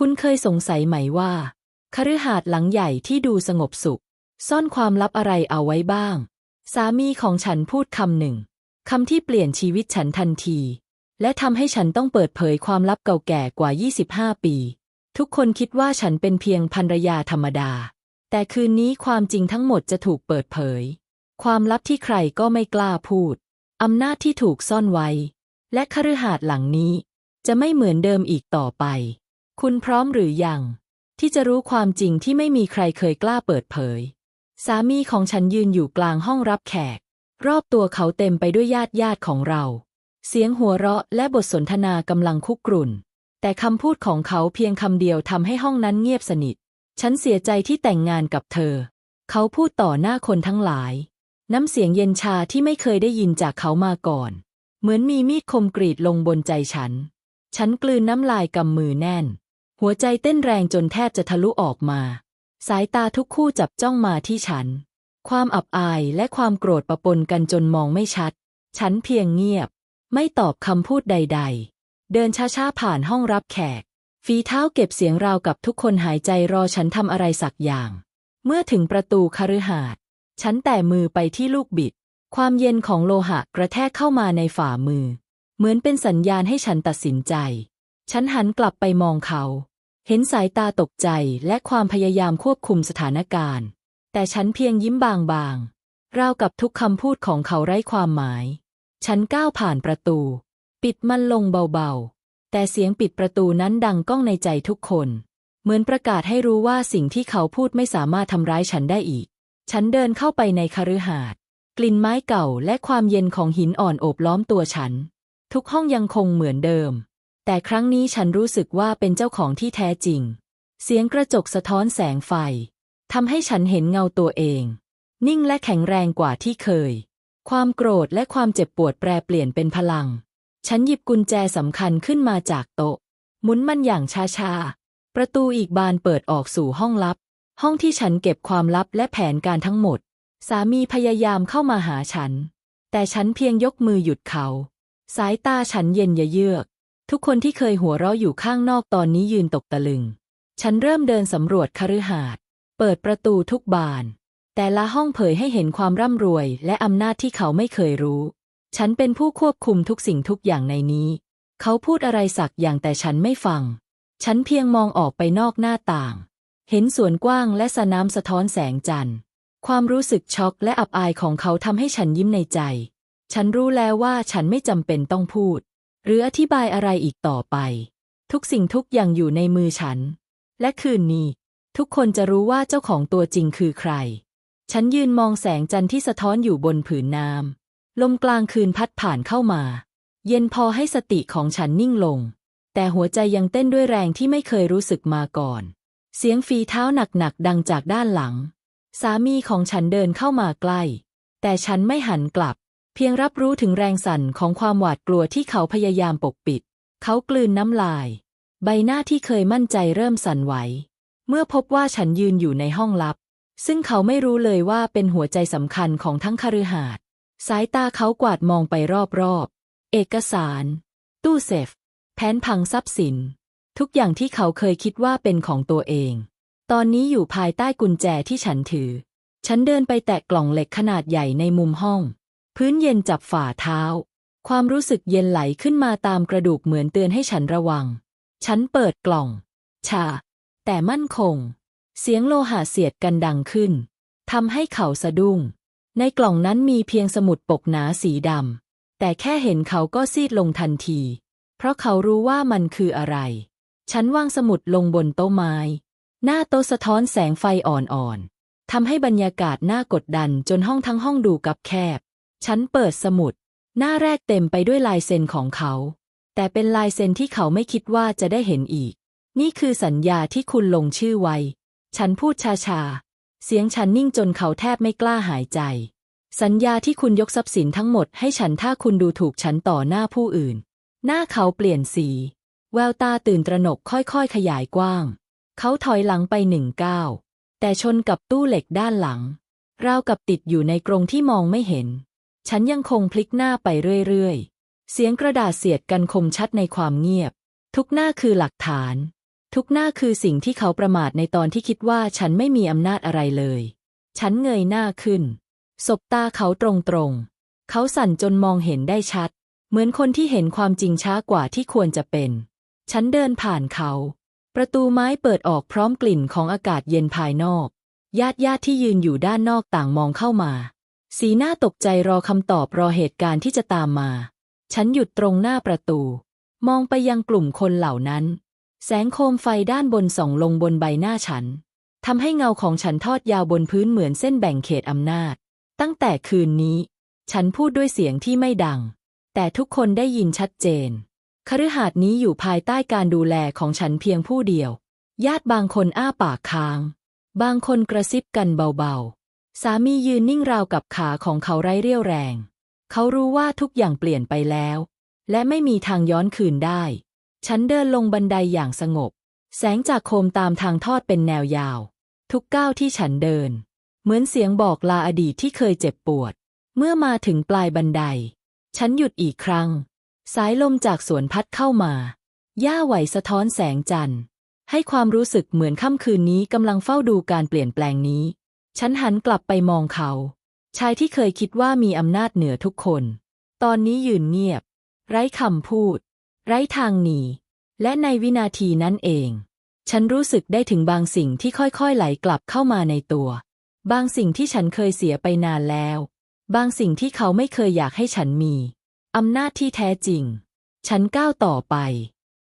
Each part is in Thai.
คุณเคยสงสัยไหมว่าคฤหาสน์หลังใหญ่ที่ดูสงบสุข ซ่อนความลับอะไรเอาไว้บ้าง สามีของฉันพูดคำหนึ่งคำที่เปลี่ยนชีวิตฉันทันที และทำให้ฉันต้องเปิดเผยความลับเก่าแก่กว่า 25 ปี ทุกคนคิดว่าฉันเป็นเพียงภรรยาธรรมดา แต่คืนนี้ความจริงทั้งหมดจะถูกเปิดเผย ความลับที่ใครก็ไม่กล้าพูดอำนาจที่ถูกซ่อนไว้ และคฤหาสน์หลังนี้ จะไม่เหมือนเดิมอีกต่อไป คุณพร้อมหรือยัง ที่จะรู้ความจริงที่ไม่มีใครเคยกล้าเปิดเผย สามีของฉันยืนอยู่กลางห้องรับแขก รอบตัวเขาเต็มไปด้วยญาติญาติของเรา เสียงหัวเราะและบทสนทนากำลังคุกรุ่น แต่คำพูดของเขาเพียงคำเดียวทำให้ห้องนั้นเงียบสนิท ฉันเสียใจที่แต่งงานกับเธอ เขาพูดต่อหน้าคนทั้งหลาย น้ำเสียงเย็นชาที่ไม่เคยได้ยินจากเขามาก่อน เหมือนมีมีดคมกรีดลงบนใจฉัน ฉันกลืนน้ำลายกำมือแน่น หัวใจเต้นแรงจนแทบจะทะลุออกมา สายตาทุกคู่จับจ้องมาที่ฉัน ความอับอายและความโกรธปะปนกันจนมองไม่ชัด ฉันเพียงเงียบ ไม่ตอบคำพูดใด ๆ เดินช้าๆผ่านห้องรับแขก ฝีเท้าเก็บเสียงราวกับทุกคนหายใจรอฉันทำอะไรสักอย่าง เมื่อถึงประตูคฤหาสน์ฉันแต่มือไปที่ลูกบิด ความเย็นของโลหะกระแทกเข้ามาในฝ่ามือ เหมือนเป็นสัญญาณให้ฉันตัดสินใจ ฉันหันกลับไปมองเขา เห็นสายตาตกใจและความพยายามควบคุมสถานการณ์ แต่ฉันเพียงยิ้มบางๆราวกับทุกคำพูดของเขาไร้ความหมาย ฉันก้าวผ่านประตู ปิดมันลงเบาๆ แต่เสียงปิดประตูนั้นดังก้องในใจทุกคน เหมือนประกาศให้รู้ว่าสิ่งที่เขาพูดไม่สามารถทำร้ายฉันได้อีก ฉันเดินเข้าไปในคฤหาสน์กลิ่นไม้เก่าและความเย็นของหินอ่อนโอบล้อมตัวฉัน ทุกห้องยังคงเหมือนเดิม แต่ครั้งนี้ฉันรู้สึกว่าเป็นเจ้าของที่แท้จริง เสียงกระจกสะท้อนแสงไฟทำให้ฉันเห็นเงาตัวเอง นิ่งและแข็งแรงกว่าที่เคย ความโกรธและความเจ็บปวดแปรเปลี่ยนเป็นพลัง ฉันหยิบกุญแจสำคัญขึ้นมาจากโต๊ะ หมุนมันอย่างช้าๆ ประตูอีกบานเปิดออกสู่ห้องลับ ห้องที่ฉันเก็บความลับและแผนการทั้งหมด สามีพยายามเข้ามาหาฉัน แต่ฉันเพียงยกมือหยุดเขา สายตาฉันเย็นเยือก ทุกคนที่เคยหัวเราะอยู่ข้างนอกตอนนี้ยืนตกตะลึง ฉันเริ่มเดินสำรวจคฤหาสน์เปิดประตูทุกบาน แต่ละห้องเผยให้เห็นความร่ำรวย และอำนาจที่เขาไม่เคยรู้ ฉันเป็นผู้ควบคุมทุกสิ่งทุกอย่างในนี้ เขาพูดอะไรสักอย่างแต่ฉันไม่ฟัง ฉันเพียงมองออกไปนอกหน้าต่าง เห็นสวนกว้างและสระน้ำสะท้อนแสงจันทร์ความรู้สึกช็อกและอับอายของเขาทำให้ฉันยิ้มในใจ ฉันรู้แล้วว่าฉันไม่จำเป็นต้องพูด หรืออธิบายอะไรอีกต่อไป ทุกสิ่งทุกอย่างอยู่ในมือฉัน และคืนนี้ ทุกคนจะรู้ว่าเจ้าของตัวจริงคือใคร ฉันยืนมองแสงจันทร์ที่สะท้อนอยู่บนผืนน้ำลมกลางคืนพัดผ่านเข้ามา เย็นพอให้สติของฉันนิ่งลง แต่หัวใจยังเต้นด้วยแรงที่ไม่เคยรู้สึกมาก่อน เสียงฝีเท้าหนักๆดังจากด้านหลัง สามีของฉันเดินเข้ามาใกล้ แต่ฉันไม่หันกลับ เพียงรับรู้ถึงแรงสั่นของความหวาดกลัวที่เขาพยายามปกปิด เขากลืนน้ำลาย ใบหน้าที่เคยมั่นใจเริ่มสั่นไหว เมื่อพบว่าฉันยืนอยู่ในห้องลับ ซึ่งเขาไม่รู้เลยว่าเป็นหัวใจสำคัญของทั้งคฤหาสน์สายตาเขากวาดมองไปรอบๆ เอกสาร ตู้เซฟ แผนพังทรัพย์สิน ทุกอย่างที่เขาเคยคิดว่าเป็นของตัวเอง ตอนนี้อยู่ภายใต้กุญแจที่ฉันถือ ฉันเดินไปแตะกล่องเหล็กขนาดใหญ่ในมุมห้อง พื้นเย็นจับฝ่าเท้า ความรู้สึกเย็นไหลขึ้นมาตามกระดูกเหมือนเตือนให้ฉันระวัง ฉันเปิดกล่อง ชา แต่มั่นคง เสียงโลหะเสียดกันดังขึ้นทำให้เขาสะดุ้ง ในกล่องนั้นมีเพียงสมุดปกหนาสีดำ แต่แค่เห็นเขาก็ซีดลงทันที เพราะเขารู้ว่ามันคืออะไร ฉันวางสมุดลงบนโต๊ะไม้ หน้าโต๊ะสะท้อนแสงไฟอ่อนๆทำให้บรรยากาศน่ากดดันจนห้องทั้งห้องดูกับแคบ ฉันเปิดสมุด หน้าแรกเต็มไปด้วยลายเซ็นของเขา แต่เป็นลายเซ็นที่เขาไม่คิดว่าจะได้เห็นอีก นี่คือสัญญาที่คุณลงชื่อไว้ ฉันพูดช้าๆ เสียงฉันนิ่งจนเขาแทบไม่กล้าหายใจ สัญญาที่คุณยกทรัพย์สินทั้งหมดให้ฉันถ้าคุณดูถูกฉันต่อหน้าผู้อื่น หน้าเขาเปลี่ยนสี แววตาตื่นตระหนกค่อยๆ ขยายกว้าง เขาถอยหลังไปหนึ่งก้าวแต่ชนกับตู้เหล็กด้านหลังราวกับติดอยู่ในกรงที่มองไม่เห็น ฉันยังคงพลิกหน้าไปเรื่อยๆ เสียงกระดาษเสียดกันคมชัดในความเงียบ ทุกหน้าคือหลักฐาน ทุกหน้าคือสิ่งที่เขาประมาทในตอนที่คิดว่าฉันไม่มีอำนาจอะไรเลย ฉันเงยหน้าขึ้น สบตาเขาตรงๆ เขาสั่นจนมองเห็นได้ชัด เหมือนคนที่เห็นความจริงช้ากว่าที่ควรจะเป็น ฉันเดินผ่านเขา ประตูไม้เปิดออกพร้อมกลิ่นของอากาศเย็นภายนอก ญาติญาติที่ยืนอยู่ด้านนอกต่างมองเข้ามา สีหน้าตกใจรอคำตอบรอเหตุการณ์ที่จะตามมา ฉันหยุดตรงหน้าประตู มองไปยังกลุ่มคนเหล่านั้น แสงโคมไฟด้านบนส่องลงบนใบหน้าฉันทำให้เงาของฉันทอดยาวบนพื้นเหมือนเส้นแบ่งเขตอำนาจ ตั้งแต่คืนนี้ ฉันพูดด้วยเสียงที่ไม่ดัง แต่ทุกคนได้ยินชัดเจนคฤหาสน์นี้อยู่ภายใต้การดูแลของฉันเพียงผู้เดียว ญาติบางคนอ้าปากค้าง บางคนกระซิบกันเบาๆ สามียืนนิ่งราวกับขาของเขาไร้เรี่ยวแรง เขารู้ว่าทุกอย่างเปลี่ยนไปแล้ว และไม่มีทางย้อนคืนได้ ฉันเดินลงบันไดอย่างสงบ แสงจากโคมตามทางทอดเป็นแนวยาว ทุกก้าวที่ฉันเดิน เหมือนเสียงบอกลาอดีตที่เคยเจ็บปวด เมื่อมาถึงปลายบันได ฉันหยุดอีกครั้ง สายลมจากสวนพัดเข้ามาหญ้าไหวสะท้อนแสงจันทร์ ให้ความรู้สึกเหมือนค่ำคืนนี้กำลังเฝ้าดูการเปลี่ยนแปลงนี้ ฉันหันกลับไปมองเขา ชายที่เคยคิดว่ามีอำนาจเหนือทุกคน ตอนนี้ยืนเงียบ ไร้คำพูด ไร้ทางหนี และในวินาทีนั้นเอง ฉันรู้สึกได้ถึงบางสิ่งที่ค่อยๆไหลกลับเข้ามาในตัว บางสิ่งที่ฉันเคยเสียไปนานแล้ว บางสิ่งที่เขาไม่เคยอยากให้ฉันมีอำนาจที่แท้จริง ฉันก้าวต่อไป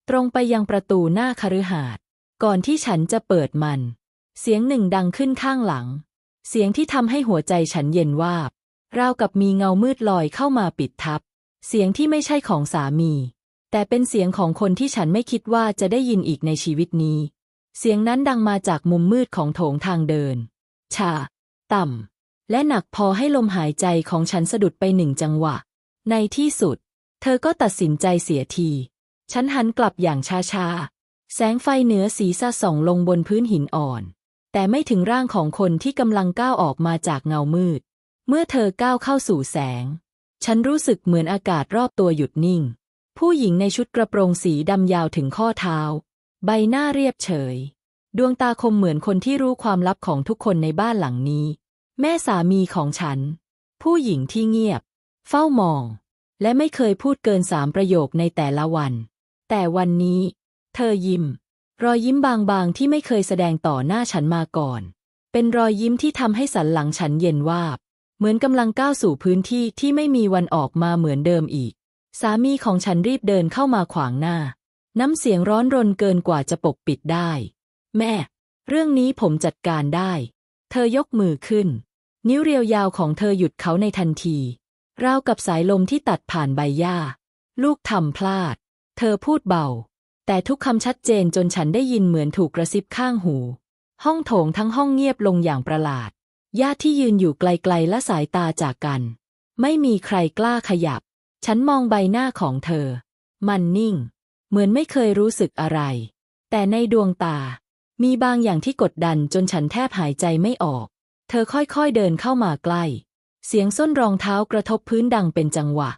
ตรงไปยังประตูหน้าคฤหาสน์ก่อนที่ฉันจะเปิดมัน เสียงหนึ่งดังขึ้นข้างหลัง เสียงที่ทำให้หัวใจฉันเย็นวาบ ราวกับมีเงามืดลอยเข้ามาปิดทับ เสียงที่ไม่ใช่ของสามี แต่เป็นเสียงของคนที่ฉันไม่คิดว่าจะได้ยินอีกในชีวิตนี้ เสียงนั้นดังมาจากมุมมืดของโถงทางเดิน ชา ต่ำ และหนักพอให้ลมหายใจของฉันสะดุดไปหนึ่งจังหวะ ในที่สุด เธอก็ตัดสินใจเสียที ฉันหันกลับอย่างช้าๆ แสงไฟเหนือศีรษะส่องลงบนพื้นหินอ่อน แต่ไม่ถึงร่างของคนที่กำลังก้าวออกมาจากเงามืด เมื่อเธอก้าวเข้าสู่แสง ฉันรู้สึกเหมือนอากาศรอบตัวหยุดนิ่ง ผู้หญิงในชุดกระโปรงสีดำยาวถึงข้อเท้า ใบหน้าเรียบเฉย ดวงตาคมเหมือนคนที่รู้ความลับของทุกคนในบ้านหลังนี้ แม่สามีของฉัน ผู้หญิงที่เงียบ เฝ้ามอง และไม่เคยพูดเกินสามประโยคในแต่ละวัน แต่วันนี้ เธอยิ้ม รอยยิ้มบางๆ ที่ไม่เคยแสดงต่อหน้าฉันมาก่อน เป็นรอยยิ้มที่ทำให้สันหลังฉันเย็นวาบ เหมือนกำลังก้าวสู่พื้นที่ที่ไม่มีวันออกมาเหมือนเดิมอีก สามีของฉันรีบเดินเข้ามาขวางหน้า น้ำเสียงร้อนรนเกินกว่าจะปกปิดได้ แม่ เรื่องนี้ผมจัดการได้ เธอยกมือขึ้น นิ้วเรียวยาวของเธอหยุดเขาในทันที ราวกับสายลมที่ตัดผ่านใบหญ้า ลูกทำพลาด เธอพูดเบา แต่ทุกคำชัดเจนจนฉันได้ยินเหมือนถูกกระซิบข้างหู ห้องโถงทั้งห้องเงียบลงอย่างประหลาด ญาติที่ยืนอยู่ไกลๆและสายตาจากกัน ไม่มีใครกล้าขยับ ฉันมองใบหน้าของเธอ มันนิ่ง เหมือนไม่เคยรู้สึกอะไร แต่ในดวงตา มีบางอย่างที่กดดันจนฉันแทบหายใจไม่ออก เธอค่อยๆเดินเข้ามาใกล้ เสียงส้นรองเท้ากระทบพื้นดังเป็นจังหวะ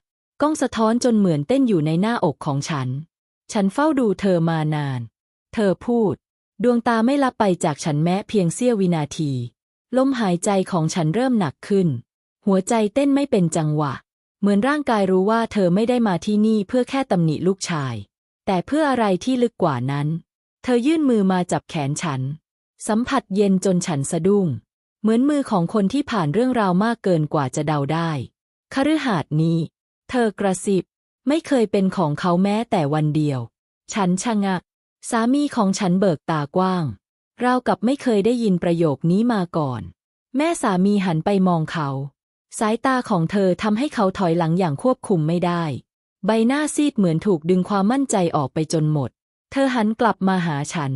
ก้องสะท้อนจนเหมือนเต้นอยู่ในหน้าอกของฉัน ฉันเฝ้าดูเธอมานาน เธอพูด ดวงตาไม่ลับไปจากฉันแม้เพียงเสี้ยววินาที ลมหายใจของฉันเริ่มหนักขึ้น หัวใจเต้นไม่เป็นจังหวะ เหมือนร่างกายรู้ว่าเธอไม่ได้มาที่นี่เพื่อแค่ตำหนิลูกชาย แต่เพื่ออะไรที่ลึกกว่านั้น เธอยื่นมือมาจับแขนฉัน สัมผัสเย็นจนฉันสะดุ้ง เหมือนมือของคนที่ผ่านเรื่องราวมากเกินกว่าจะเดาได้คฤหาสน์นี้ เธอกระซิบ ไม่เคยเป็นของเขาแม้แต่วันเดียว ฉันชะงัก สามีของฉันเบิกตากว้างราวกับไม่เคยได้ยินประโยคนี้มาก่อน แม่สามีหันไปมองเขา สายตาของเธอทำให้เขาถอยหลังอย่างควบคุมไม่ได้ ใบหน้าซีดเหมือนถูกดึงความมั่นใจออกไปจนหมด เธอหันกลับมาหาฉัน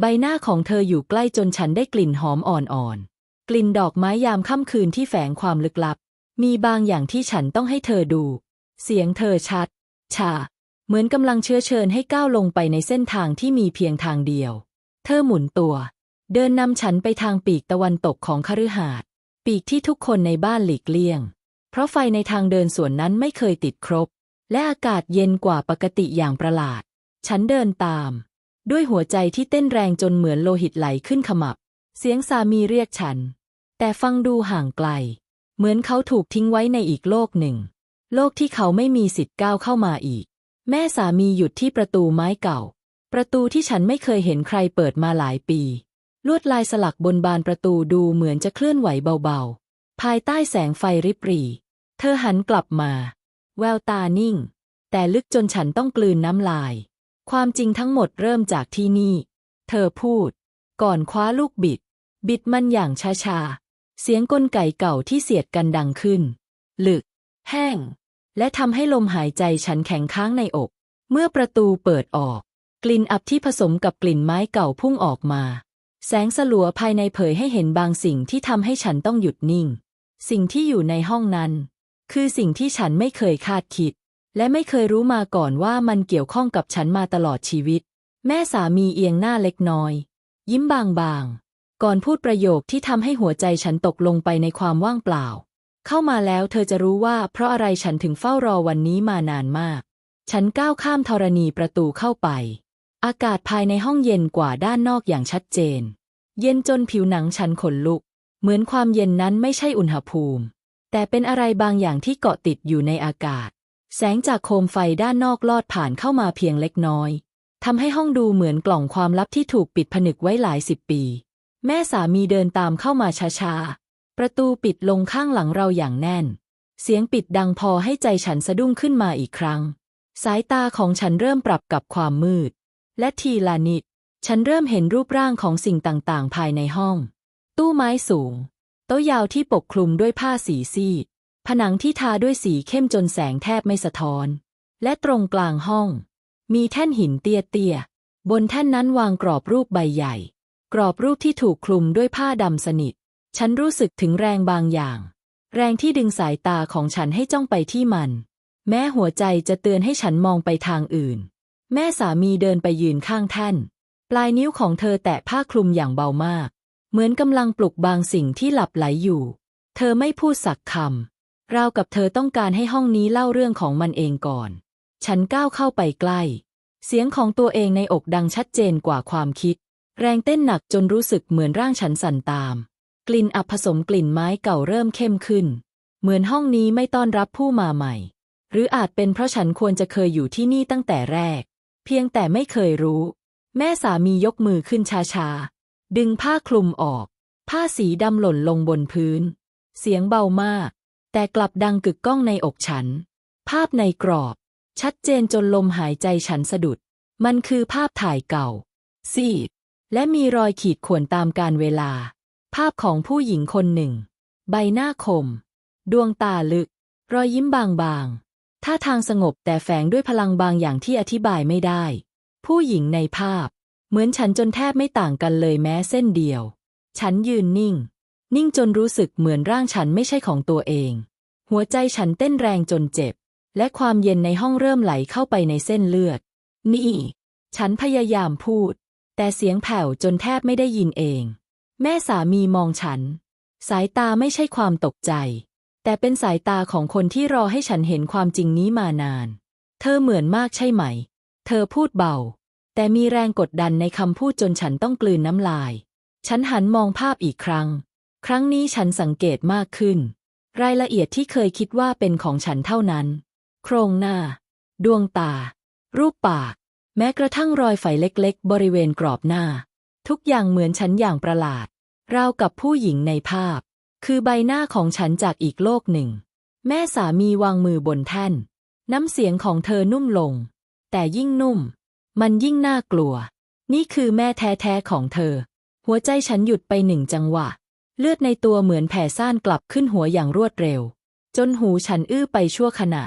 ใบหน้าของเธออยู่ใกล้จนฉันได้กลิ่นหอมอ่อนๆ กลิ่นดอกไม้ยามค่ำคืนที่แฝงความลึกลับ มีบางอย่างที่ฉันต้องให้เธอดู เสียงเธอชัด ชา เหมือนกำลังเชื้อเชิญให้ก้าวลงไปในเส้นทางที่มีเพียงทางเดียว เธอหมุนตัว เดินนำฉันไปทางปีกตะวันตกของคฤหาสน์ปีกที่ทุกคนในบ้านหลีกเลี่ยง เพราะไฟในทางเดินส่วนนั้นไม่เคยติดครบ และอากาศเย็นกว่าปกติอย่างประหลาด ฉันเดินตาม ด้วยหัวใจที่เต้นแรงจนเหมือนโลหิตไหลขึ้นขมับ เสียงสามีเรียกฉัน แต่ฟังดูห่างไกล เหมือนเขาถูกทิ้งไว้ในอีกโลกหนึ่ง โลกที่เขาไม่มีสิทธิ์ก้าวเข้ามาอีก แม่สามีหยุดที่ประตูไม้เก่า ประตูที่ฉันไม่เคยเห็นใครเปิดมาหลายปี ลวดลายสลักบนบานประตูดูเหมือนจะเคลื่อนไหวเบาๆ ภายใต้แสงไฟริบหรี่เธอหันกลับมา แววตานิ่ง แต่ลึกจนฉันต้องกลืนน้ำลาย ความจริงทั้งหมดเริ่มจากที่นี่ เธอพูด ก่อนคว้าลูกบิด บิดมันอย่างช้าๆ เสียงกลไกเก่าที่เสียดกันดังขึ้น ลึก แห้ง และทำให้ลมหายใจฉันแข็งค้างในอก เมื่อประตูเปิดออก กลิ่นอับที่ผสมกับกลิ่นไม้เก่าพุ่งออกมา แสงสลัวภายในเผยให้เห็นบางสิ่งที่ทำให้ฉันต้องหยุดนิ่ง สิ่งที่อยู่ในห้องนั้น คือสิ่งที่ฉันไม่เคยคาดคิด และไม่เคยรู้มาก่อนว่ามันเกี่ยวข้องกับฉันมาตลอดชีวิต แม่สามีเอียงหน้าเล็กน้อย ยิ้มบางๆก่อนพูดประโยคที่ทำให้หัวใจฉันตกลงไปในความว่างเปล่า เข้ามาแล้วเธอจะรู้ว่าเพราะอะไรฉันถึงเฝ้ารอวันนี้มานานมาก ฉันก้าวข้ามธรณีประตูเข้าไป อากาศภายในห้องเย็นกว่าด้านนอกอย่างชัดเจน เย็นจนผิวหนังฉันขนลุก เหมือนความเย็นนั้นไม่ใช่อุณหภูมิ แต่เป็นอะไรบางอย่างที่เกาะติดอยู่ในอากาศ แสงจากโคมไฟด้านนอกลอดผ่านเข้ามาเพียงเล็กน้อยทำให้ห้องดูเหมือนกล่องความลับที่ถูกปิดผนึกไว้หลายสิบปี แม่สามีเดินตามเข้ามาช้าๆ ประตูปิดลงข้างหลังเราอย่างแน่น เสียงปิดดังพอให้ใจฉันสะดุ้งขึ้นมาอีกครั้ง สายตาของฉันเริ่มปรับกับความมืด และทีละนิด ฉันเริ่มเห็นรูปร่างของสิ่งต่างๆ ภายในห้อง ตู้ไม้สูง โต๊ะยาวที่ปกคลุมด้วยผ้าสีซีด ผนังที่ทาด้วยสีเข้มจนแสงแทบไม่สะท้อน และตรงกลางห้อง มีแท่นหินเตี้ยๆบนแท่นนั้นวางกรอบรูปใบใหญ่ กรอบรูปที่ถูกคลุมด้วยผ้าดำสนิท ฉันรู้สึกถึงแรงบางอย่าง แรงที่ดึงสายตาของฉันให้จ้องไปที่มัน แม้หัวใจจะเตือนให้ฉันมองไปทางอื่น แม่สามีเดินไปยืนข้างแท่น ปลายนิ้วของเธอแตะผ้าคลุมอย่างเบามาก เหมือนกำลังปลุกบางสิ่งที่หลับไหลอยู่ เธอไม่พูดสักคำราวกับเธอต้องการให้ห้องนี้เล่าเรื่องของมันเองก่อน ฉันก้าวเข้าไปใกล้ เสียงของตัวเองในอกดังชัดเจนกว่าความคิด แรงเต้นหนักจนรู้สึกเหมือนร่างฉันสั่นตาม กลิ่นอับผสมกลิ่นไม้เก่าเริ่มเข้มขึ้น เหมือนห้องนี้ไม่ต้อนรับผู้มาใหม่ หรืออาจเป็นเพราะฉันควรจะเคยอยู่ที่นี่ตั้งแต่แรก เพียงแต่ไม่เคยรู้ แม่สามียกมือขึ้นช้าๆ ดึงผ้าคลุมออก ผ้าสีดำหล่นลงบนพื้น เสียงเบามาก แต่กลับดังกึกก้องในอกฉัน ภาพในกรอบ ชัดเจนจนลมหายใจฉันสะดุด มันคือภาพถ่ายเก่าซีดและมีรอยขีดข่วนตามการเวลา ภาพของผู้หญิงคนหนึ่ง ใบหน้าคม ดวงตาลึก รอยยิ้มบางๆ ท่าทางสงบแต่แฝงด้วยพลังบางอย่างที่อธิบายไม่ได้ ผู้หญิงในภาพ เหมือนฉันจนแทบไม่ต่างกันเลยแม้เส้นเดียว ฉันยืนนิ่ง นิ่งจนรู้สึกเหมือนร่างฉันไม่ใช่ของตัวเอง หัวใจฉันเต้นแรงจนเจ็บ และความเย็นในห้องเริ่มไหลเข้าไปในเส้นเลือด นี่ ฉันพยายามพูด แต่เสียงแผ่วจนแทบไม่ได้ยินเอง แม่สามีมองฉัน สายตาไม่ใช่ความตกใจ แต่เป็นสายตาของคนที่รอให้ฉันเห็นความจริงนี้มานาน เธอเหมือนมากใช่ไหม เธอพูดเบา แต่มีแรงกดดันในคำพูดจนฉันต้องกลืนน้ำลาย ฉันหันมองภาพอีกครั้ง ครั้งนี้ฉันสังเกตมากขึ้น รายละเอียดที่เคยคิดว่าเป็นของฉันเท่านั้น โครงหน้า ดวงตา รูปปาก แม้กระทั่งรอยไฝเล็กๆ บริเวณกรอบหน้า ทุกอย่างเหมือนฉันอย่างประหลาด ราวกับผู้หญิงในภาพ คือใบหน้าของฉันจากอีกโลกหนึ่ง แม่สามีวางมือบนแท่น น้ำเสียงของเธอนุ่มลง แต่ยิ่งนุ่ม มันยิ่งน่ากลัว นี่คือแม่แท้ๆของเธอ หัวใจฉันหยุดไปหนึ่งจังหวะ เลือดในตัวเหมือนแผ่ซ่านกลับขึ้นหัวอย่างรวดเร็ว จนหูฉันอื้อไปชั่วขณะ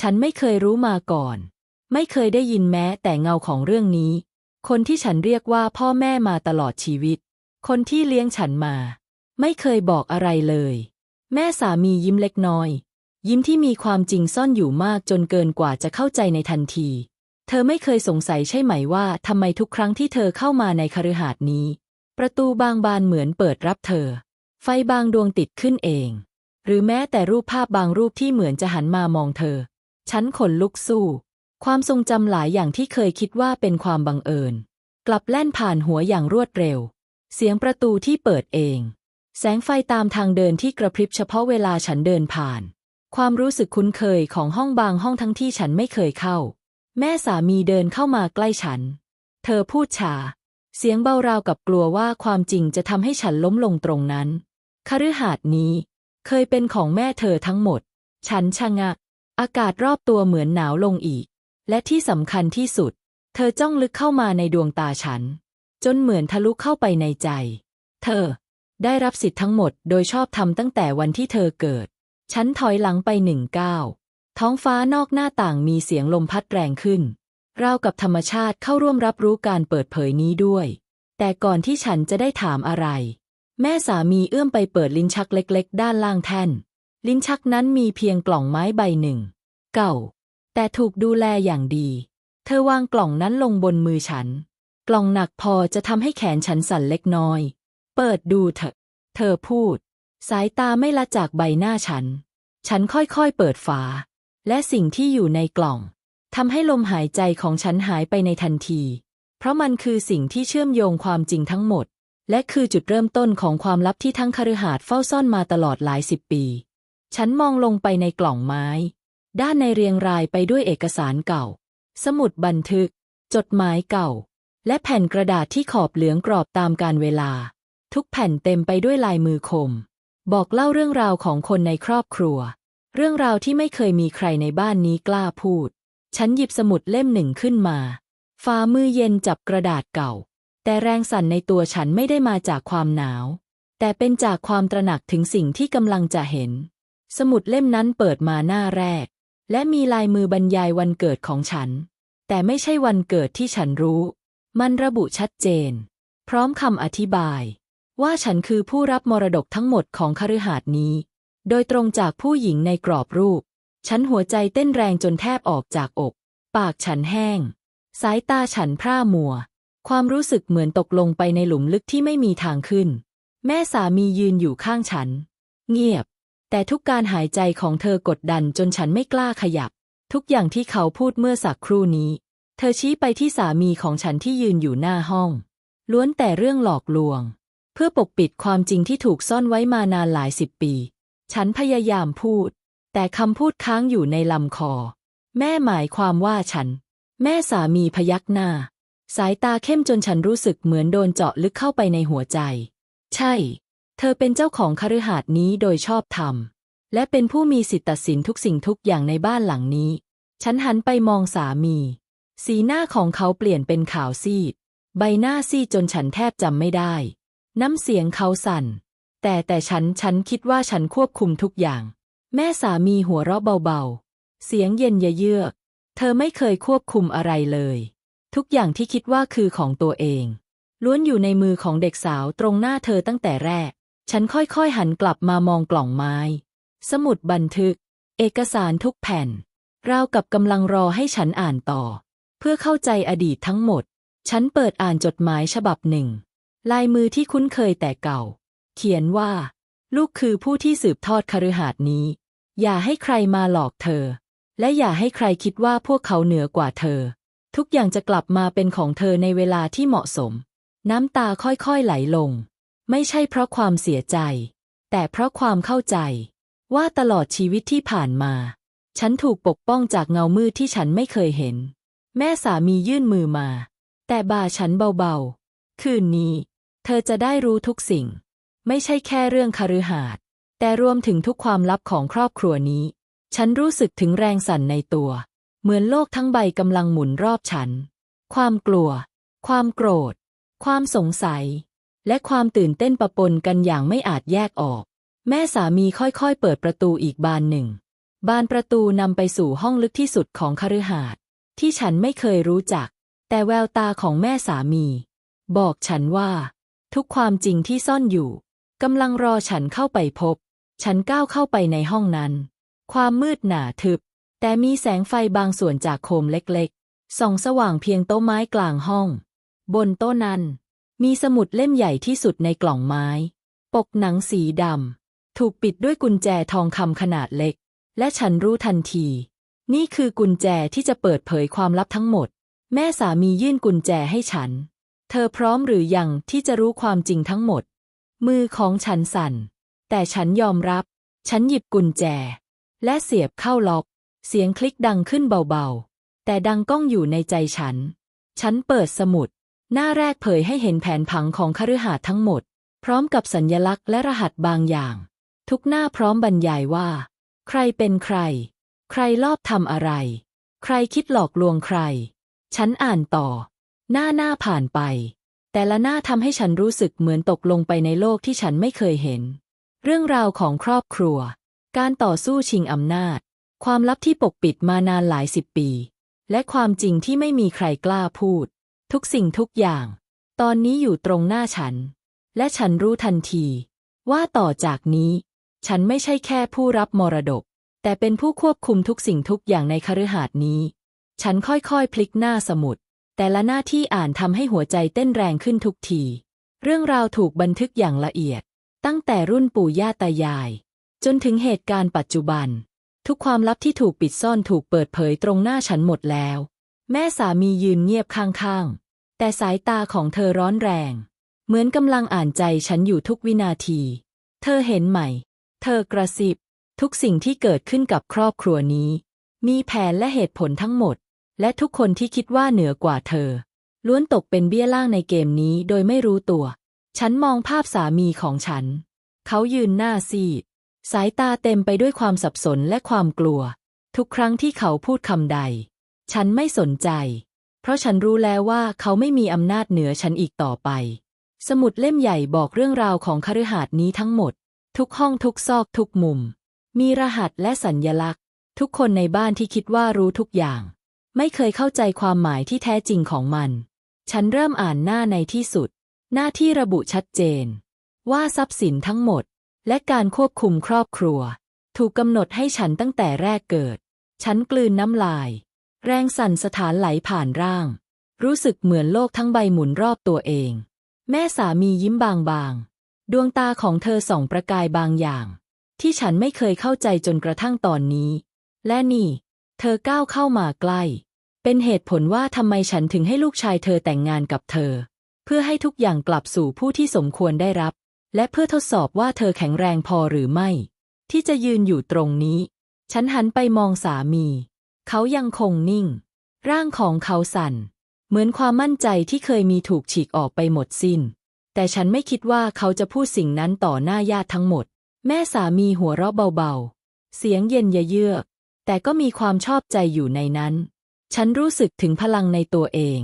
ฉันไม่เคยรู้มาก่อน ไม่เคยได้ยินแม้แต่เงาของเรื่องนี้ คนที่ฉันเรียกว่าพ่อแม่มาตลอดชีวิต คนที่เลี้ยงฉันมา ไม่เคยบอกอะไรเลย แม่สามียิ้มเล็กน้อย ยิ้มที่มีความจริงซ่อนอยู่มากจนเกินกว่าจะเข้าใจในทันที เธอไม่เคยสงสัยใช่ไหมว่าทำไมทุกครั้งที่เธอเข้ามาในคฤหาสน์นี้ ประตูบางบานเหมือนเปิดรับเธอ ไฟบางดวงติดขึ้นเอง หรือแม้แต่รูปภาพบางรูปที่เหมือนจะหันมามองเธอ ฉันขนลุกสู้ ความทรงจำหลายอย่างที่เคยคิดว่าเป็นความบังเอิญ กลับแล่นผ่านหัวอย่างรวดเร็ว เสียงประตูที่เปิดเอง แสงไฟตามทางเดินที่กระพริบเฉพาะเวลาฉันเดินผ่าน ความรู้สึกคุ้นเคยของห้องบางห้องทั้งที่ฉันไม่เคยเข้า แม่สามีเดินเข้ามาใกล้ฉัน เธอพูดชาเสียงเบาราวกับกลัวว่าความจริงจะทำให้ฉันล้มลงตรงนั้นคฤหาสน์นี้ เคยเป็นของแม่เธอทั้งหมด ฉันชะงัก อากาศรอบตัวเหมือนหนาวลงอีก และที่สำคัญที่สุด เธอจ้องลึกเข้ามาในดวงตาฉัน จนเหมือนทะลุเข้าไปในใจ เธอ ได้รับสิทธิ์ทั้งหมดโดยชอบทำตั้งแต่วันที่เธอเกิด ฉันถอยหลังไปหนึ่งก้าวท้องฟ้านอกหน้าต่างมีเสียงลมพัดแรงขึ้น ราวกับธรรมชาติเข้าร่วมรับรู้การเปิดเผยนี้ด้วย แต่ก่อนที่ฉันจะได้ถามอะไร แม่สามีเอื้อมไปเปิดลิ้นชักเล็ก ๆ ด้านล่างแท่น ลิ้นชักนั้นมีเพียงกล่องไม้ใบหนึ่ง เก่า แต่ถูกดูแลอย่างดี เธอวางกล่องนั้นลงบนมือฉัน กล่องหนักพอจะทำให้แขนฉันสั่นเล็กน้อย เปิดดูเถอะ เธอพูด สายตาไม่ละจากใบหน้าฉัน ฉันค่อยๆเปิดฝา และสิ่งที่อยู่ในกล่องทำให้ลมหายใจของฉันหายไปในทันที เพราะมันคือสิ่งที่เชื่อมโยงความจริงทั้งหมด และคือจุดเริ่มต้นของความลับที่ทั้งคฤหาสน์เฝ้าซ่อนมาตลอดหลายสิบปี ฉันมองลงไปในกล่องไม้ ด้านในเรียงรายไปด้วยเอกสารเก่า สมุดบันทึก จดหมายเก่า และแผ่นกระดาษที่ขอบเหลืองกรอบตามการเวลา ทุกแผ่นเต็มไปด้วยลายมือคม บอกเล่าเรื่องราวของคนในครอบครัว เรื่องราวที่ไม่เคยมีใครในบ้านนี้กล้าพูด ฉันหยิบสมุดเล่มหนึ่งขึ้นมาฝ่ามือเย็นจับกระดาษเก่า แต่แรงสั่นในตัวฉันไม่ได้มาจากความหนาว แต่เป็นจากความตระหนักถึงสิ่งที่กำลังจะเห็น สมุดเล่มนั้นเปิดมาหน้าแรก และมีลายมือบรรยายวันเกิดของฉัน แต่ไม่ใช่วันเกิดที่ฉันรู้ มันระบุชัดเจน พร้อมคำอธิบาย ว่าฉันคือผู้รับมรดกทั้งหมดของคฤหาสน์นี้ โดยตรงจากผู้หญิงในกรอบรูป ฉันหัวใจเต้นแรงจนแทบออกจากอก ปากฉันแห้ง สายตาฉันพร่ามัว ความรู้สึกเหมือนตกลงไปในหลุมลึกที่ไม่มีทางขึ้น แม่สามียืนอยู่ข้างฉัน เงียบ แต่ทุกการหายใจของเธอกดดันจนฉันไม่กล้าขยับ ทุกอย่างที่เขาพูดเมื่อสักครู่นี้ เธอชี้ไปที่สามีของฉันที่ยืนอยู่หน้าห้อง ล้วนแต่เรื่องหลอกลวง เพื่อปกปิดความจริงที่ถูกซ่อนไว้มานานหลายสิบปี ฉันพยายามพูด แต่คำพูดค้างอยู่ในลำคอ แม่หมายความว่าฉัน แม่สามีพยักหน้า สายตาเข้มจนฉันรู้สึกเหมือนโดนเจาะลึกเข้าไปในหัวใจ ใช่ เธอเป็นเจ้าของคฤหาสน์นี้โดยชอบธรรม และเป็นผู้มีสิทธิตัดสินทุกสิ่งทุกอย่างในบ้านหลังนี้ ฉันหันไปมองสามี สีหน้าของเขาเปลี่ยนเป็นขาวซีด ใบหน้าซีดจนฉันแทบจำไม่ได้ น้ำเสียงเขาสั่น แต่แต่ฉันฉันคิดว่าฉันควบคุมทุกอย่าง แม่สามีหัวเราะเบาๆ เสียงเย็นเยือก เธอไม่เคยควบคุมอะไรเลย ทุกอย่างที่คิดว่าคือของตัวเองล้วนอยู่ในมือของเด็กสาวตรงหน้าเธอตั้งแต่แรก ฉันค่อยๆหันกลับมามองกล่องไม้ สมุดบันทึก เอกสารทุกแผ่น ราวกับกำลังรอให้ฉันอ่านต่อ เพื่อเข้าใจอดีตทั้งหมด ฉันเปิดอ่านจดหมายฉบับหนึ่ง ลายมือที่คุ้นเคยแต่เก่า เขียนว่า ลูกคือผู้ที่สืบทอดคฤหาสน์นี้ อย่าให้ใครมาหลอกเธอ และอย่าให้ใครคิดว่าพวกเขาเหนือกว่าเธอ ทุกอย่างจะกลับมาเป็นของเธอในเวลาที่เหมาะสม น้ำตาค่อยๆไหลลง ไม่ใช่เพราะความเสียใจ แต่เพราะความเข้าใจ ว่าตลอดชีวิตที่ผ่านมา ฉันถูกปกป้องจากเงามืดที่ฉันไม่เคยเห็น แม่สามียื่นมือมา แต่บ่าฉันเบาๆ คืนนี้ เธอจะได้รู้ทุกสิ่ง ไม่ใช่แค่เรื่องคฤหาสน์แต่รวมถึงทุกความลับของครอบครัวนี้ ฉันรู้สึกถึงแรงสั่นในตัว เหมือนโลกทั้งใบกำลังหมุนรอบฉัน ความกลัว ความโกรธ ความสงสัย และความตื่นเต้นปะปนกันอย่างไม่อาจแยกออก แม่สามีค่อยๆ เปิดประตูอีกบานหนึ่ง บานประตูนำไปสู่ห้องลึกที่สุดของคฤหาสน์ที่ฉันไม่เคยรู้จัก แต่แววตาของแม่สามี บอกฉันว่า ทุกความจริงที่ซ่อนอยู่กำลังรอฉันเข้าไปพบ ฉันก้าวเข้าไปในห้องนั้น ความมืดหนาทึบ แต่มีแสงไฟบางส่วนจากโคมเล็กๆส่องสว่างเพียงโต๊ะไม้กลางห้อง บนโต๊ะนั้น มีสมุดเล่มใหญ่ที่สุดในกล่องไม้ ปกหนังสีดำ ถูกปิดด้วยกุญแจทองคำขนาดเล็ก และฉันรู้ทันที นี่คือกุญแจที่จะเปิดเผยความลับทั้งหมด แม่สามียื่นกุญแจให้ฉัน เธอพร้อมหรือยังที่จะรู้ความจริงทั้งหมด มือของฉันสั่น แต่ฉันยอมรับ ฉันหยิบกุญแจ และเสียบเข้าล็อก เสียงคลิกดังขึ้นเบาๆ แต่ดังก้องอยู่ในใจฉัน ฉันเปิดสมุด หน้าแรกเผยให้เห็นแผนผังของคฤหาสน์ทั้งหมด พร้อมกับสัญญลักษณ์และรหัสบางอย่าง ทุกหน้าพร้อมบรรยายว่า ใครเป็นใคร ใครลอบทำอะไร ใครคิดหลอกลวงใคร ฉันอ่านต่อ หน้าหน้าผ่านไป แต่ละหน้าทำให้ฉันรู้สึกเหมือนตกลงไปในโลกที่ฉันไม่เคยเห็น เรื่องราวของครอบครัว การต่อสู้ชิงอำนาจ ความลับที่ปกปิดมานานหลายสิบปี และความจริงที่ไม่มีใครกล้าพูด ทุกสิ่งทุกอย่าง ตอนนี้อยู่ตรงหน้าฉัน และฉันรู้ทันที ว่าต่อจากนี้ ฉันไม่ใช่แค่ผู้รับมรดก แต่เป็นผู้ควบคุมทุกสิ่งทุกอย่างในคฤหาสน์นี้ ฉันค่อยๆ พลิกหน้าสมุด แต่ละหน้าที่อ่านทำให้หัวใจเต้นแรงขึ้นทุกที เรื่องราวถูกบันทึกอย่างละเอียด ตั้งแต่รุ่นปู่ย่าตายาย จนถึงเหตุการณ์ปัจจุบัน ทุกความลับที่ถูกปิดซ่อนถูกเปิดเผยตรงหน้าฉันหมดแล้ว แม่สามียืนเงียบข้างๆ แต่สายตาของเธอร้อนแรง เหมือนกำลังอ่านใจฉันอยู่ทุกวินาที เธอเห็นไหม เธอกระซิบ ทุกสิ่งที่เกิดขึ้นกับครอบครัวนี้ มีแผนและเหตุผลทั้งหมด และทุกคนที่คิดว่าเหนือกว่าเธอ ล้วนตกเป็นเบี้ยล่างในเกมนี้โดยไม่รู้ตัว ฉันมองภาพสามีของฉัน เขายืนหน้าซีด สายตาเต็มไปด้วยความสับสนและความกลัว ทุกครั้งที่เขาพูดคำใด ฉันไม่สนใจ เพราะฉันรู้แล้วว่าเขาไม่มีอำนาจเหนือฉันอีกต่อไป สมุดเล่มใหญ่บอกเรื่องราวของคฤหาสน์นี้ทั้งหมด ทุกห้องทุกซอกทุกมุม มีรหัสและสัญญลักษณ์ ทุกคนในบ้านที่คิดว่ารู้ทุกอย่าง ไม่เคยเข้าใจความหมายที่แท้จริงของมัน ฉันเริ่มอ่านหน้าในที่สุด หน้าที่ระบุชัดเจน ว่าทรัพย์สินทั้งหมด และการควบคุมครอบครัว ถูกกำหนดให้ฉันตั้งแต่แรกเกิด ฉันกลืนน้ำลาย แรงสั่นสถานไหลผ่านร่าง รู้สึกเหมือนโลกทั้งใบหมุนรอบตัวเอง แม่สามียิ้มบางๆ ดวงตาของเธอส่องประกายบางอย่าง ที่ฉันไม่เคยเข้าใจจนกระทั่งตอนนี้ และนี่ เธอก้าวเข้ามาใกล้ เป็นเหตุผลว่าทำไมฉันถึงให้ลูกชายเธอแต่งงานกับเธอ เพื่อให้ทุกอย่างกลับสู่ผู้ที่สมควรได้รับ และเพื่อทดสอบว่าเธอแข็งแรงพอหรือไม่ ที่จะยืนอยู่ตรงนี้ ฉันหันไปมองสามี เขายังคงนิ่ง ร่างของเขาสั่น เหมือนความมั่นใจที่เคยมีถูกฉีกออกไปหมดสิ้น แต่ฉันไม่คิดว่าเขาจะพูดสิ่งนั้นต่อหน้าญาติทั้งหมด แม่สามีหัวเราะเบาๆ เสียงเย็นเยือก แต่ก็มีความชอบใจอยู่ในนั้น ฉันรู้สึกถึงพลังในตัวเอง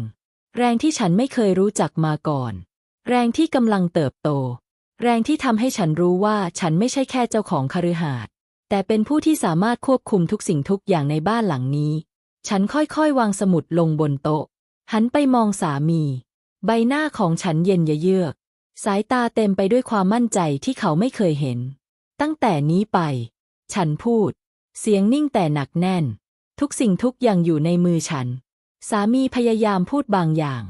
แรงที่ฉันไม่เคยรู้จักมาก่อน แรงที่กำลังเติบโต แรงที่ทำให้ฉันรู้ว่าฉันไม่ใช่แค่เจ้าของคฤหาสน์ แต่เป็นผู้ที่สามารถควบคุมทุกสิ่งทุกอย่างในบ้านหลังนี้ ฉันค่อยๆ วางสมุดลงบนโต๊ะ หันไปมองสามี ใบหน้าของฉันเย็นเยือก สายตาเต็มไปด้วยความมั่นใจที่เขาไม่เคยเห็น ตั้งแต่นี้ไป ฉันพูด เสียงนิ่งแต่หนักแน่น ทุกสิ่งทุกอย่างอยู่ในมือฉัน สามีพยายามพูดบางอย่าง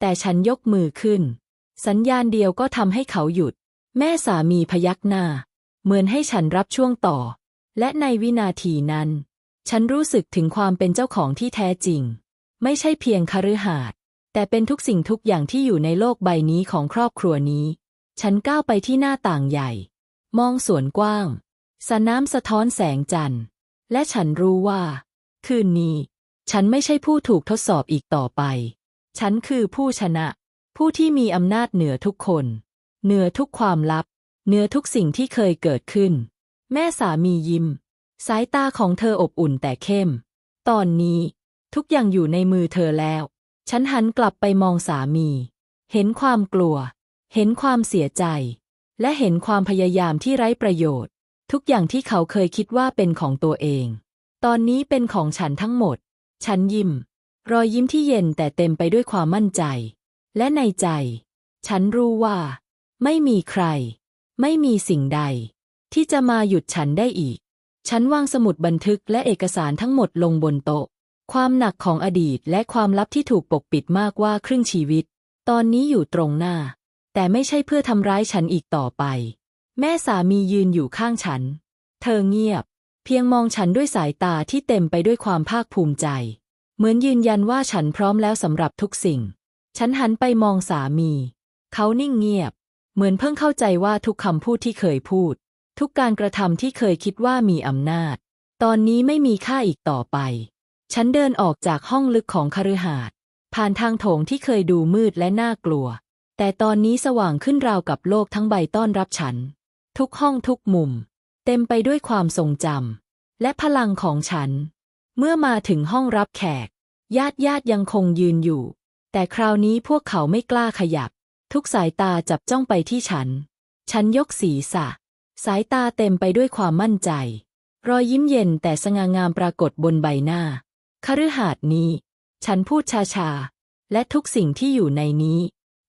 แต่ฉันยกมือขึ้น สัญญาณเดียวก็ทำให้เขาหยุด แม่สามีพยักหน้า เหมือนให้ฉันรับช่วงต่อ และในวินาทีนั้น ฉันรู้สึกถึงความเป็นเจ้าของที่แท้จริง ไม่ใช่เพียงคฤหาสน์แต่เป็นทุกสิ่งทุกอย่างที่อยู่ในโลกใบนี้ของครอบครัวนี้ ฉันก้าวไปที่หน้าต่างใหญ่ มองสวนกว้างสระน้ำสะท้อนแสงจันทร์ และฉันรู้ว่า คืนนี้ ฉันไม่ใช่ผู้ถูกทดสอบอีกต่อไป ฉันคือผู้ชนะ ผู้ที่มีอำนาจเหนือทุกคน เหนือทุกความลับ เหนือทุกสิ่งที่เคยเกิดขึ้น แม่สามียิ้ม สายตาของเธออบอุ่นแต่เข้ม ตอนนี้ ทุกอย่างอยู่ในมือเธอแล้ว ฉันหันกลับไปมองสามี เห็นความกลัว เห็นความเสียใจ และเห็นความพยายามที่ไร้ประโยชน์ ทุกอย่างที่เขาเคยคิดว่าเป็นของตัวเอง ตอนนี้เป็นของฉันทั้งหมด ฉันยิ้ม รอยยิ้มที่เย็นแต่เต็มไปด้วยความมั่นใจ และในใจ ฉันรู้ว่า ไม่มีใคร ไม่มีสิ่งใด ที่จะมาหยุดฉันได้อีก ฉันวางสมุดบันทึกและเอกสารทั้งหมดลงบนโต๊ะ ความหนักของอดีตและความลับที่ถูกปกปิดมากว่าครึ่งชีวิต ตอนนี้อยู่ตรงหน้า แต่ไม่ใช่เพื่อทำร้ายฉันอีกต่อไป แม่สามียืนอยู่ข้างฉัน เธอเงียบ เพียงมองฉันด้วยสายตาที่เต็มไปด้วยความภาคภูมิใจ เหมือนยืนยันว่าฉันพร้อมแล้วสำหรับทุกสิ่ง ฉันหันไปมองสามี เขานิ่งเงียบ เหมือนเพิ่งเข้าใจว่าทุกคำพูดที่เคยพูด ทุกการกระทำที่เคยคิดว่ามีอำนาจ ตอนนี้ไม่มีค่าอีกต่อไป ฉันเดินออกจากห้องลึกของคฤหาสน์ผ่านทางโถงที่เคยดูมืดและน่ากลัว แต่ตอนนี้สว่างขึ้นราวกับโลกทั้งใบต้อนรับฉัน ทุกห้องทุกมุม เต็มไปด้วยความทรงจำและพลังของฉัน เมื่อมาถึงห้องรับแขก ญาติญาติยังคงยืนอยู่ แต่คราวนี้พวกเขาไม่กล้าขยับ ทุกสายตาจับจ้องไปที่ฉัน ฉันยกศีรษะ สายตาเต็มไปด้วยความมั่นใจ รอยยิ้มเย็นแต่สง่างามปรากฏบนใบหน้าคฤหาสน์นี้ ฉันพูดชาๆ และทุกสิ่งที่อยู่ในนี้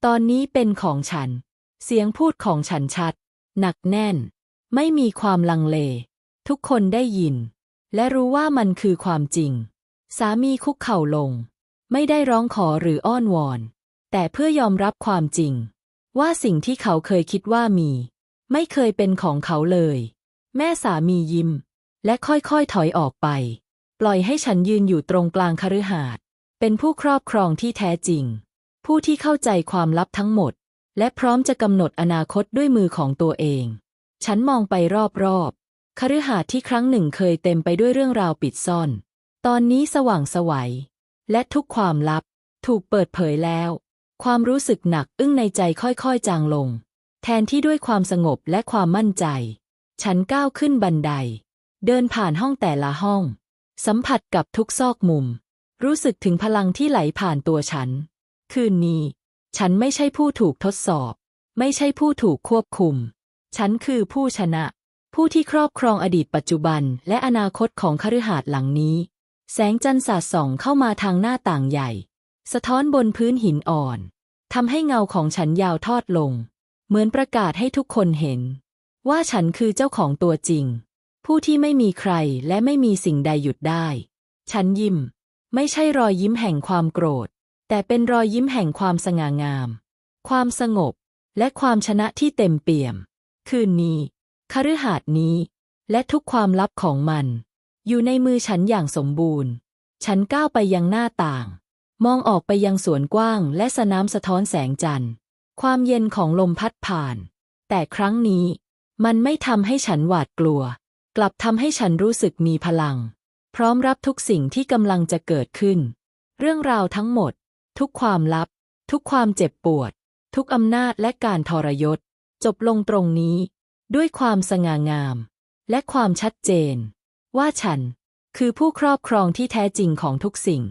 ตอนนี้เป็นของฉัน เสียงพูดของฉันชัด หนักแน่น ไม่มีความลังเล ทุกคนได้ยิน และรู้ว่ามันคือความจริง สามีคุกเข่าลง ไม่ได้ร้องขอหรืออ้อนวอน แต่เพื่อยอมรับความจริง ว่าสิ่งที่เขาเคยคิดว่ามี ไม่เคยเป็นของเขาเลย แม่สามียิ้ม และค่อยๆถอยออกไป ปล่อยให้ฉันยืนอยู่ตรงกลางคฤหาสน์เป็นผู้ครอบครองที่แท้จริง ผู้ที่เข้าใจความลับทั้งหมด และพร้อมจะกำหนดอนาคตด้วยมือของตัวเอง ฉันมองไปรอบๆคฤหาสน์ที่ครั้งหนึ่งเคยเต็มไปด้วยเรื่องราวปิดซ่อน ตอนนี้สว่างไสวัย และทุกความลับ ถูกเปิดเผยแล้ว ความรู้สึกหนักอึ้งในใจค่อยๆ จางลง แทนที่ด้วยความสงบและความมั่นใจ ฉันก้าวขึ้นบันได เดินผ่านห้องแต่ละห้อง สัมผัสกับทุกซอกมุม รู้สึกถึงพลังที่ไหลผ่านตัวฉัน คืนนี้ ฉันไม่ใช่ผู้ถูกทดสอบ ไม่ใช่ผู้ถูกควบคุม ฉันคือผู้ชนะ ผู้ที่ครอบครองอดีตปัจจุบัน และอนาคตของคฤหาสน์หลังนี้ แสงจันทร์สาดส่องเข้ามาทางหน้าต่างใหญ่ สะท้อนบนพื้นหินอ่อนทำให้เงาของฉันยาวทอดลง เหมือนประกาศให้ทุกคนเห็น ว่าฉันคือเจ้าของตัวจริง ผู้ที่ไม่มีใครและไม่มีสิ่งใดหยุดได้ ฉันยิ้ม ไม่ใช่รอยยิ้มแห่งความโกรธ แต่เป็นรอยยิ้มแห่งความสง่างาม ความสงบ และความชนะที่เต็มเปี่ยม คืนนี้คฤหาสน์นี้ และทุกความลับของมัน อยู่ในมือฉันอย่างสมบูรณ์ ฉันก้าวไปยังหน้าต่าง มองออกไปยังสวนกว้างและสนามสะท้อนแสงจันทร์ ความเย็นของลมพัดผ่าน แต่ครั้งนี้ มันไม่ทำให้ฉันหวาดกลัว กลับทำให้ฉันรู้สึกมีพลัง พร้อมรับทุกสิ่งที่กำลังจะเกิดขึ้น เรื่องราวทั้งหมด ทุกความลับ ทุกความเจ็บปวด ทุกอำนาจและการทรยศ จบลงตรงนี้ ด้วยความสง่างาม และความชัดเจน ว่าฉัน คือผู้ครอบครองที่แท้จริงของทุกสิ่ง